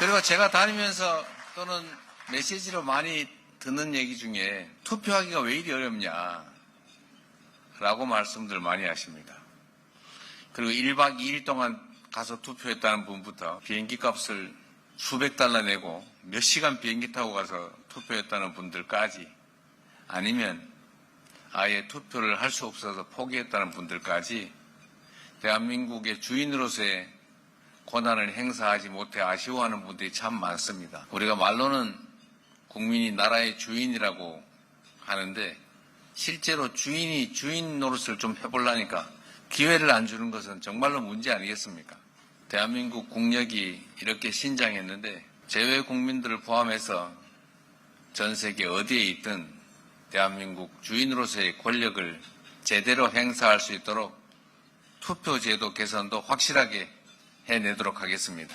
그리고 제가 다니면서 또는 메시지로 많이 듣는 얘기 중에 투표하기가 왜 이리 어렵냐 라고 말씀들 많이 하십니다. 그리고 1박 2일 동안 가서 투표했다는 분부터 비행기 값을 수백 달러 내고 몇 시간 비행기 타고 가서 투표했다는 분들까지 아니면 아예 투표를 할 수 없어서 포기했다는 분들까지 대한민국의 주인으로서의 권한을 행사하지 못해 아쉬워하는 분들이 참 많습니다. 우리가 말로는 국민이 나라의 주인이라고 하는데 실제로 주인이 주인 노릇을 좀 해보려니까 기회를 안 주는 것은 정말로 문제 아니겠습니까? 대한민국 국력이 이렇게 신장했는데 제외 국민들을 포함해서 전 세계 어디에 있든 대한민국 주인으로서의 권력을 제대로 행사할 수 있도록 투표제도 개선도 확실하게 해내도록 하겠습니다.